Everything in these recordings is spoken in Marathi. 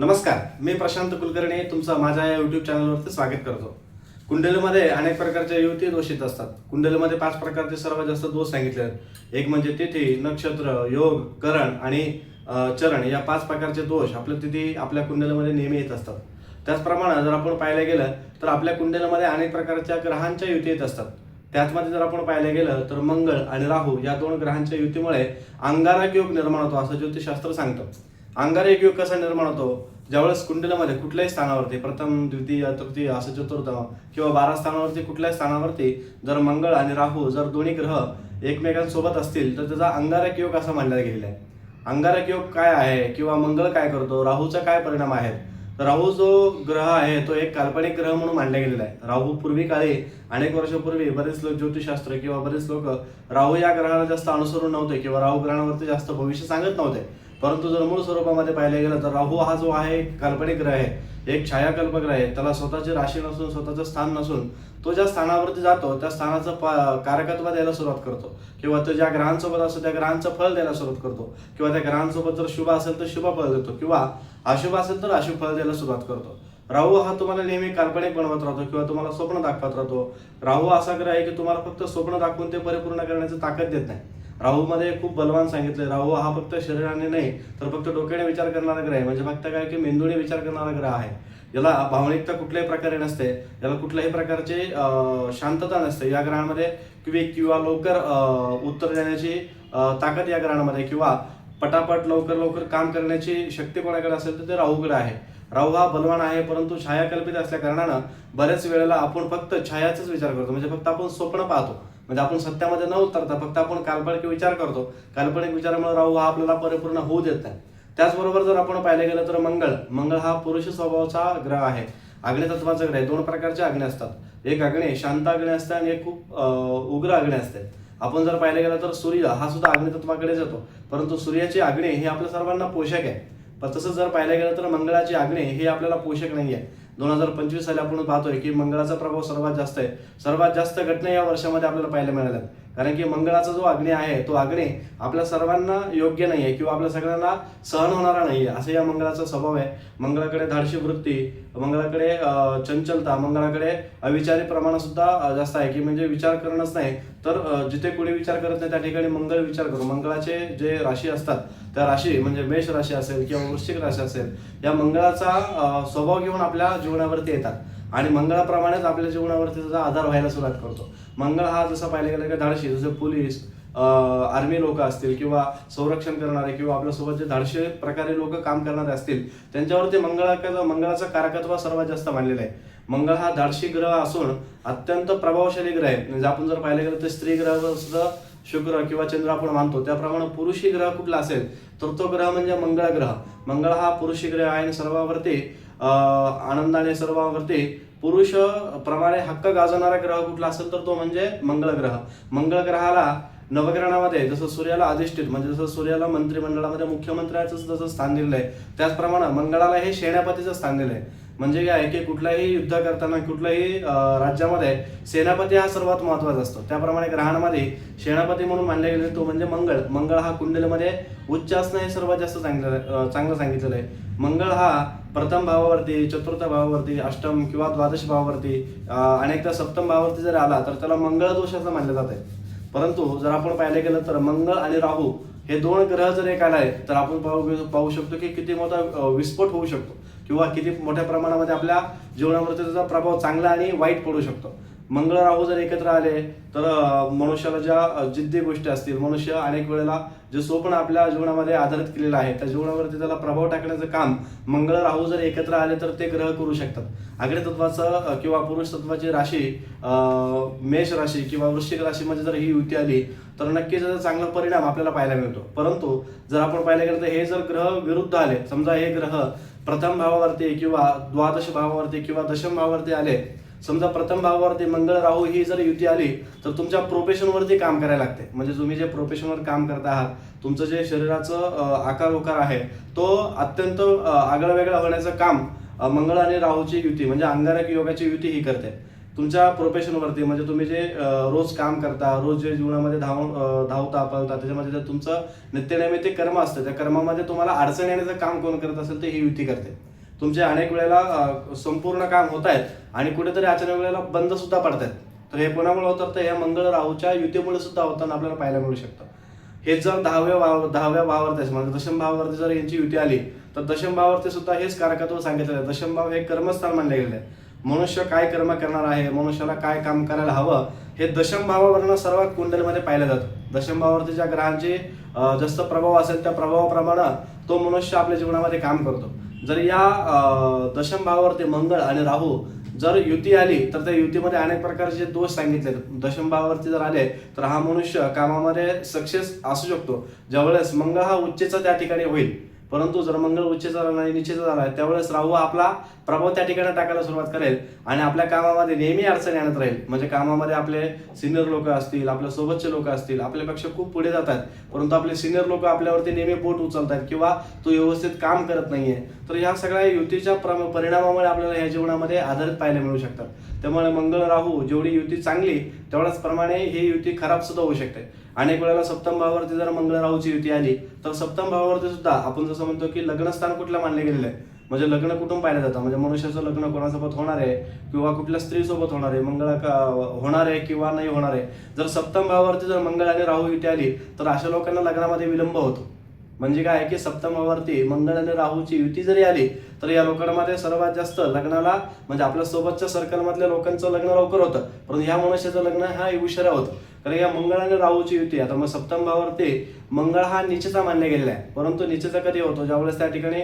नमस्कार मी प्रशांत कुलकर्णी तुमचं माझ्या या युट्यूब चॅनलवरती स्वागत करतो. कुंडलीमध्ये अनेक प्रकारच्या युती दोष येत असतात. कुंडलीमध्ये पाच प्रकारचे सर्वात जास्त दोष सांगितले आहेत. एक म्हणजे तिथी नक्षत्र योग करण आणि चरण या पाच प्रकारचे दोष आपल्या तिथी आपल्या कुंडलीमध्ये नेहमी येत असतात. त्याचप्रमाणे जर आपण पाहायला गेलं तर आपल्या कुंडलीमध्ये अनेक प्रकारच्या ग्रहांच्या युती येत असतात. त्याचमध्ये जर आपण पाहायला गेलं तर मंगळ आणि राहू या दोन ग्रहांच्या युतीमुळे अंगारक योग निर्माण होतो असं ज्योतिषशास्त्र सांगतं. अंगारक योग कसा निर्माण होतो? ज्यावेळेस कुंडलामध्ये कुठल्याही स्थानावरती प्रथम द्वितीय तृतीय असं चतुर्थ किंवा बारा स्थानावरती कुठल्याही स्थानावरती जर मंगळ आणि राहू जर दोन्ही ग्रह एकमेकांसोबत असतील तर त्याचा अंगारक योग असा मानला गेलेला आहे. अंगारक योग काय आहे किंवा मंगळ काय करतो? राहूचा काय परिणाम आहे राहू जो ग्रह आहे तो एक काल्पनिक ग्रह म्हणून मानला गेलेला आहे. राहू पूर्वी काळी अनेक वर्षापूर्वी बरेच लोक ज्योतिषशास्त्र किंवा बरेच लोक राहू या ग्रहाला जास्त अनुसरून नव्हते किंवा राहू ग्रहावरती जास्त भविष्य सांगत नव्हते. परंतु जर मूळ स्वरूपामध्ये पाहायला गेलं तर राहू हा जो आहे काल्पनिक ग्रह आहे. एक छायाकल्प ग्रह आहे. त्याला स्वतःची राशी नसून स्वतःचं स्थान नसून तो ज्या स्थानावरती जातो त्या स्थानाचं कारकत्व द्यायला सुरुवात करतो. किंवा तो ज्या ग्रहांसोबत असतो त्या ग्रहांचं फळ द्यायला सुरुवात करतो. किंवा त्या ग्रहांसोबत जर शुभ असेल तर शुभ फळ देतो. किंवा अशुभ असेल तर अशुभ फळ द्यायला सुरुवात करतो. राहू हा तुम्हाला नेहमी काल्पनिक बनवत राहतो किंवा तुम्हाला स्वप्न दाखवत राहतो. राहू असा ग्रह आहे की तुम्हाला फक्त स्वप्न दाखवून ते परिपूर्ण करण्याची ताकद देत नाही. राहूमध्ये खूप बलवान सांगितले राहू हा फक्त शरीराने नाही तर फक्त डोक्याने विचार करणारा ग्रह आहे. म्हणजे फक्त काय की मेंदूने विचार करणारा ग्रह आहे. याला भावनिकता कुठल्याही प्रकारे नसते याला कुठल्याही प्रकारचे शांतता नसते. या ग्रहामध्ये क्विक किंवा लवकर उत्तर देण्याची ताकद या ग्रहामध्ये किंवा पटापट लवकर लवकर काम करण्याची शक्ती कोणाकडे असेल तर ते राहूकडे आहे. राहू हा बलवान आहे परंतु छायाकल्पित असल्या कारणानं बऱ्याच वेळेला आपण फक्त छायाचाच विचार करतो. म्हणजे फक्त आपण स्वप्न पाहतो. म्हणजे आपण सत्यामध्ये न उतरता फक्त आपण काल्पनिक विचार करतो. काल्पनिक विचारामुळे राहू हा आपल्याला परिपूर्ण होऊ देत नाही. त्याचबरोबर जर आपण पाहायला गेलं तर मंगळ. मंगळ हा पुरुष स्वभावाचा ग्रह आहे. अग्नि तत्वाचा ग्रह आहे. दोन प्रकारचे अग्नि असतात. एक अग्नी शांत अग्नी असते आणि एक खूप उग्र अग्नी असते. आपण जर पाहायला गेलं तर सूर्य हा सुद्धा अग्नितत्वाकडे जातो परंतु सूर्याची आग्ने हे आपल्या सर्वांना पोषक आहे. पण तसंच जर पाहायला गेलं तर मंगळाची आग्ने हे आपल्याला पोषक नाही आहे दोन हजार पंचवीस साली आपण पाहतोय की मंगळाचा प्रभाव सर्वात जास्त आहे. सर्वात जास्त घटना या वर्षामध्ये आपल्याला पाहायला मिळाल्या कारण की मंगळाचा जो आग्ने आहे तो आग्ने आपल्या सर्वांना योग्य नाही आहे किंवा आपल्या सगळ्यांना सहन होणारा नाही आहे असं या मंगळाचा स्वभाव आहे. मंगळाकडे धाडशी वृत्ती मंगळाकडे चंचलता मंगळाकडे अविचारी प्रमाण सुद्धा जास्त आहे. की म्हणजे विचार करणंच नाही. तर जिथे कोणी विचार करत नाही त्या ठिकाणी मंगळ विचार करू. मंगळाचे जे राशी असतात त्या राशी म्हणजे मेष राशी असेल किंवा वृश्चिक राशी असेल या मंगळाचा स्वभाव घेऊन आपल्या जीवनावरती येतात. आणि मंगळाप्रमाणेच आपल्या जीवनावरती त्याचा आधार व्हायला सुरुवात करतो. मंगळ हा जसा पाहिलं गेलं की धाडशी जसं पोलीस आर्मी लोक असतील किंवा संरक्षण करणारे किंवा आपल्यासोबत जे धाडशी प्रकारे लोक काम करणारे असतील त्यांच्यावरती मंगळा मंगळाचा कारकत्व सर्वात जास्त मानलेला आहे. मंगळ हा धाडशी ग्रह असून अत्यंत प्रभावशाली ग्रह आहे. म्हणजे आपण जर पाहिलं गेलं तर स्त्री ग्रह सुद्धा शुक्र किंवा चंद्र आपण मानतो. त्याप्रमाणे पुरुषी ग्रह कुठला असेल तर तो ग्रह म्हणजे मंगळ ग्रह. मंगळ हा पुरुषी ग्रह आहे आणि सर्वावरती आनंदाने सर्वावरती पुरुष प्रमाणे हक्क गाजवणारा ग्रह कुठला असेल तर तो म्हणजे मंगळ ग्रह. मंगळ ग्रहाला नवग्रहणामध्ये जसं सूर्याला अधिष्ठित म्हणजे जसं सूर्याला मंत्रिमंडळामध्ये मुख्यमंत्र्याचं जसं स्थान दिलेलं आहे त्याचप्रमाणे मंगळाला हे सेनापतीचं स्थान दिलं आहे म्हणजे काय आहे की कुठलाही युद्ध करताना कुठल्याही राज्यामध्ये सेनापती हा सर्वात महत्त्वाचा असतो. त्याप्रमाणे ग्रहांमध्ये सेनापती म्हणून मानले गेले तो म्हणजे मंगळ. मंगळ हा कुंडलीमध्ये उच्च असणं हे सर्वात जास्त चांगलं चांगलं सांगितलेलं आहे. मंगळ हा प्रथम भावावरती चतुर्थ भावावरती अष्टम किंवा द्वादश भावावरती अनेकदा सप्तम भावावरती जर आला तर त्याला मंगळ दोष असं मानलं जात आहे परंतु जर आपण पाहिलं गेलं तर मंगळ आणि राहू हे दोन ग्रह जर एक आलाय तर आपण पाहू पाहू शकतो की किती मोठा विस्फोट होऊ शकतो. किंवा किती मोठ्या प्रमाणामध्ये आपल्या जीवनावरती त्याचा प्रभाव चांगला आणि वाईट पडू शकतो. मंगळ राहू जर एकत्र आले तर मनुष्याला ज्या जिद्दी गोष्टी असतील मनुष्य अनेक वेळेला जे स्वप्न आपल्या जीवनामध्ये आधारित केलेलं आहे त्या जीवनावरती त्याला प्रभाव टाकण्याचं काम मंगळ राहू जर एकत्र आले तर ते ग्रह करू शकतात. आग्रे तत्वाचं किंवा पुरुष तत्वाची राशी मेष राशी किंवा वृश्चिक राशीमध्ये जर ही युती आली तर नक्कीच त्याचा चांगला परिणाम आपल्याला पाहायला मिळतो. परंतु जर आपण पाहायला गेलं तर हे जर ग्रह विरुद्ध आले समजा हे ग्रह प्रथम भावावरती किंवा द्वादश भावावरती किंवा दशम भावावरती आले समजा प्रथम भावावरती मंगळ राहू ही जर युती आली तर तुमच्या प्रोफेशनवरती काम करायला लागते. म्हणजे तुम्ही जे प्रोफेशनवर काम करत आहात तुमचं जे शरीराचं आकार उकार आहे तो अत्यंत अं, आगळा वेगळा होण्याचं काम मंगळ आणि राहूची युती म्हणजे अंगारक योगाची युती ही करते. तुमच्या प्रोफेशनवरती म्हणजे तुम्ही जे रोज काम करता रोज जे जीवनामध्ये धाव धावता पळता त्याच्यामध्ये जे तुमचं नित्यनैमित्तिक कर्म असतं त्या कर्मामध्ये तुम्हाला अडचण येण्याचं काम कोण करत असेल ते ही युती करते. तुमचे अनेक वेळेला संपूर्ण काम होत आहेत आणि कुठेतरी अचानक वेळेला बंद सुद्धा पडत आहेत. तर हे कोणामुळे होतं तर या मंगळ राहूच्या युतीमुळे सुद्धा होताना आपल्याला पाहायला मिळू शकतं. हे जर दहाव्या भाव दहाव्या भावावरती म्हणजे दशम भावावरती जर यांची युती आली तर दशम भावावरती सुद्धा हेच कारकत्व सांगितलेलं आहे. दशम भाव हे कर्मस्थान मानले गेले आहे. मनुष्य काय कर्म करणार आहे मनुष्याला काय काम करायला हवं हे दशम भावावरनं सर्वात कुंडलीमध्ये पाहिलं जातं. दशम भावावरती ज्या ग्रहांचे जास्त प्रभाव असेल त्या प्रभावाप्रमाणे तो मनुष्य आपल्या जीवनामध्ये काम करतो. जर या अं, दशम भावावरती मंगळ आणि राहू जर युती आली तर त्या युतीमध्ये अनेक प्रकारचे दोष सांगितले. दशम भावावरती जर आले तर हा मनुष्य कामामध्ये सक्सेस असू शकतो. ज्यावेळेस मंगळ हा उच्चेचा त्या ठिकाणी होईल. परंतु जर मंगळ उच्चेचा झाला आणि निश्चित झाला त्यावेळेस राहू आपला प्रभाव त्या ठिकाणी टाकायला सुरुवात करेल आणि आपल्या कामामध्ये नेहमी अडचणी आणत राहील. म्हणजे कामामध्ये आपले सिनियर लोक असतील आपल्या सोबतचे लोक असतील आपल्यापेक्षा खूप पुढे जातात. परंतु आपले सिनियर लोक आपल्यावरती नेहमी बोट उचलतात किंवा तो व्यवस्थित काम करत नाहीये. तर या सगळ्या युतीच्या परिणामामुळे आपल्याला ह्या जीवनामध्ये आधारित पाहायला मिळू शकतात. त्यामुळे मंगळ राहू जेवढी युती चांगली तेवढ्याच प्रमाणे ही युती खराब सुद्धा होऊ शकते. अनेक वेळेला सप्तम भावावरती जर मंगळ राहूची युती आली तर सप्तम भावावरती सुद्धा आपण जसं म्हणतो की लग्नस्थान कुठलं मानले गेलेलं आहे? म्हणजे लग्न कुठून पाहिलं जातं? म्हणजे मनुष्याचं लग्न कोणासोबत होणार आहे? किंवा कुठल्या स्त्रीसोबत होणार आहे? मंगळ होणार आहे किंवा नाही होणार आहे? जर सप्तम भावावरती जर मंगळ आणि राहू युती आली तर अशा लोकांना लग्नामध्ये विलंब होतो. म्हणजे काय आहे की सप्तम भावावरती मंगळ आणि राहूची युती जरी आली तर या लोकांमध्ये सर्वात जास्त लग्नाला म्हणजे आपल्या सोबतच्या सर्कलमधल्या लोकांचं लग्न लवकर होतं. परंतु ह्या मनुष्याचं लग्न हा उशिरा होतं. कारण या मंगळ आणि राहूची युती आता मग सप्तम भावावरती मंगळ हा निचेचा मानला गेलेला आहे. परंतु निचेचा कधी होतो? ज्यावेळेस त्या ठिकाणी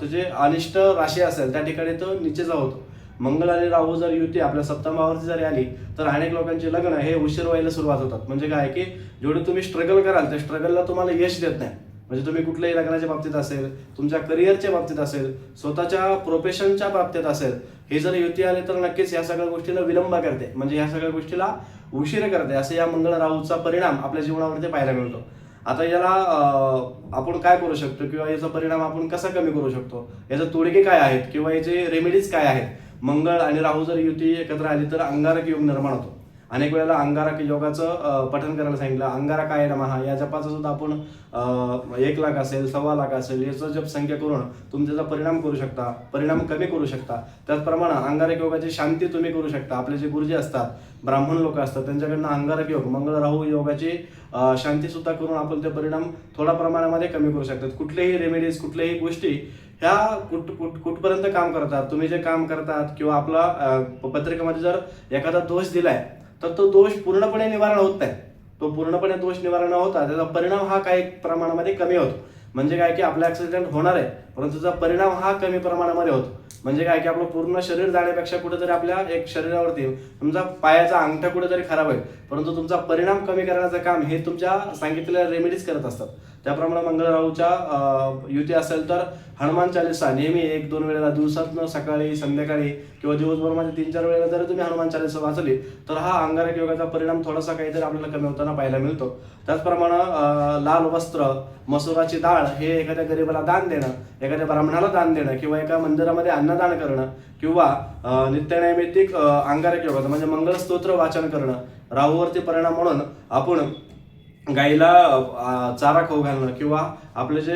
तुझे अनिष्ट राशी असेल त्या ठिकाणी तो निचेचा होतो. मंगळ आणि राहू जर युती आपल्या सप्तमावरती जरी आली तर अनेक लोकांचे लग्न हे उशीर व्हायला सुरुवात होतात. म्हणजे काय की जेवढे तुम्ही स्ट्रगल कराल त्या स्ट्रगलला तुम्हाला यश देत नाही. म्हणजे तुम्ही कुठल्याही लग्नाच्या बाबतीत असेल तुमच्या करिअरच्या बाबतीत असेल स्वतःच्या प्रोफेशनच्या बाबतीत असेल हे जर युती आले तर नक्कीच या सगळ्या गोष्टीला विलंब करते. म्हणजे या सगळ्या गोष्टीला उशीर करते. असं या मंगळ राहूचा परिणाम आपल्या जीवनावरती पाहायला मिळतो. आता याला आपण काय करू शकतो? किंवा याचा परिणाम आपण कसा कमी करू शकतो? याचे तोडगे काय आहेत? किंवा याचे रेमेडीज काय आहेत? मंगळ आणि राहू जर युती एकत्र आली तर अंगारक योग निर्माण होतो. अनेक वेळेला अंगारक योगाचं पठन करायला सांगितलं. अंगारा काय नमहा या जपाचं सुद्धा आपण एक लाख असेल सव्वा लाख असेल याचं जप संख्या करून तुम्ही त्याचा परिणाम करू शकता. परिणाम कमी करू शकता. त्याचप्रमाणे अंगारक योगाची शांती तुम्ही करू शकता. आपले जे गुरुजी असतात ब्राह्मण लोक असतात त्यांच्याकडनं अंगारक योग मंगळ राहू योगाची शांती सुद्धा करून आपण ते परिणाम थोड्या प्रमाणामध्ये कमी करू शकतात. कुठलेही रेमेडीज कुठल्याही गोष्टी ह्या कुठ कुठ कुठपर्यंत काम करतात? तुम्ही जे काम करतात किंवा आपला पत्रिकेमध्ये जर एखादा दोष दिलाय तर तो दोष पूर्णपणे निवारण होत नाही. तो पूर्णपणे दोष निवारण होता त्याचा परिणाम हा काही प्रमाणामध्ये कमी होतो. म्हणजे काय की आपला ऍक्सिडेंट होणार आहे परंतु त्याचा परिणाम हा कमी प्रमाणामध्ये होतो. म्हणजे काय की आपलं पूर्ण शरीर जाण्यापेक्षा कुठेतरी आपल्या एक शरीरावरती तुमचा पायाचा अंगठा कुठेतरी खराब आहे परंतु तुमचा परिणाम कमी करण्याचं काम हे तुमच्या सांगितलेल्या रेमेडीज करत असतात. त्याप्रमाणे मंगळरावच्या युती असेल तर हनुमान चालिसा नेहमी एक दोन वेळेला दिवसातनं सकाळी संध्याकाळी किंवा दिवसभरामध्ये म्हणजे तीन चार वेळेला जरी तुम्ही हनुमान चालिसा वाचली तर हा अंगारक योगाचा परिणाम थोडासा काहीतरी आपल्याला कमी होताना पाहायला मिळतो. त्याचप्रमाणे लाल वस्त्र मसुराची डाळ हे एखाद्या गरीबाला दान देणं एखाद्या ब्राह्मणाला दान देणं किंवा एका मंदिरामध्ये अन्नदान करणं किंवा नित्यनैमित्तिक अंगारक योगाचं म्हणजे मंगळ स्तोत्र वाचन करणं राहूवरती परिणाम म्हणून आपण गाईला चारा खाऊ घालणं किंवा आपले जे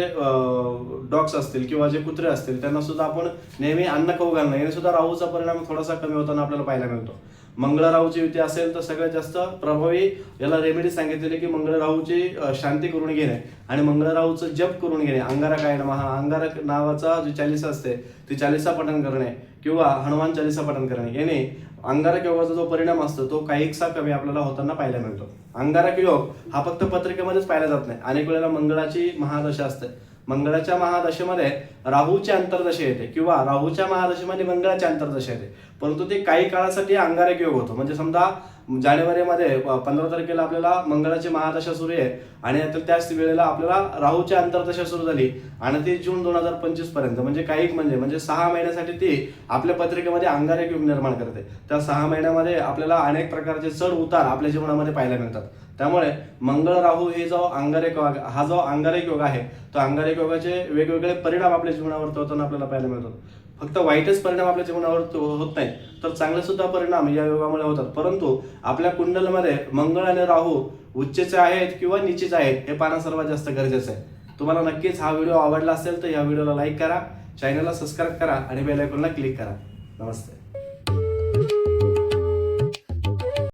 डॉग्स असतील किंवा जे कुत्रे असतील त्यांना सुद्धा आपण नेहमी अन्न खाऊ घालणं. याने सुद्धा राहूचा परिणाम थोडासा कमी होताना आपल्याला पाहायला मिळतो. मंगळराहूची युती असेल तर सगळ्यात जास्त प्रभावी याला रेमेडी सांगितलेली की मंगळ राहूची शांती करून घेणे आणि मंगळराहूचं जप करून घेणे. अंगारा काय महा अंगारक नावाचा जी चालिसा असते ती चालिसा पठण करणे किंवा हनुमान चालिसा पठण करणे. याने अंगारक योगाचा जो परिणाम असतो तो काहीसा कमी आपल्याला होताना पाहायला मिळतो. अंगारक योग हा फक्त पत्रिकेमध्येच पाहिला जात नाही. अनेक वेळेला मंगळाची महादशा असते. मंगळाच्या महादशेमध्ये राहूची अंतर्दशा येते किंवा राहूच्या महादशेमध्ये मंगळाची अंतर्दशा येते. परंतु ते काही काळासाठी अंगारक योग होतो. म्हणजे समजा जानेवारीमध्ये पंधरा तारखेला आपल्याला मंगळाची महादशा सुरू आहे. आणि आता त्याच वेळेला आपल्याला राहूची अंतर्दशा सुरू झाली. आणि ती जून दोन हजार पंचवीसपर्यंत. म्हणजे काही म्हणजे म्हणजे सहा महिन्यासाठी ती आपल्या पत्रिकेमध्ये अंगारक युग निर्माण करते. त्या सहा महिन्यामध्ये आपल्याला अनेक प्रकारचे चढ उतार आपल्या जीवनामध्ये पाहायला मिळतात. त्यामुळे मंगळ राहू हे जो अंगारक हा जो अंगारक योग आहे तो अंगारक योगाचे वेगवेगळे परिणाम आपल्या जीवनावर होताना आपल्याला पाहायला मिळतात फक्त वाईटच परिणाम आपल्या जीवनावर तो होत नाही. तर चांगले सुद्धा परिणाम या योगामुळे होतात. परंतु आपल्या कुंडलमध्ये मंगळ आणि राहू उच्चचे आहेत किंवा निचेचे आहेत हे पाहणं सर्वात जास्त गरजेचं आहे. तुम्हाला नक्कीच हा व्हिडिओ आवडला असेल तर या व्हिडिओला लाईक करा चॅनलला सबस्क्राईब करा आणि बेल आयकॉनला क्लिक करा. नमस्ते.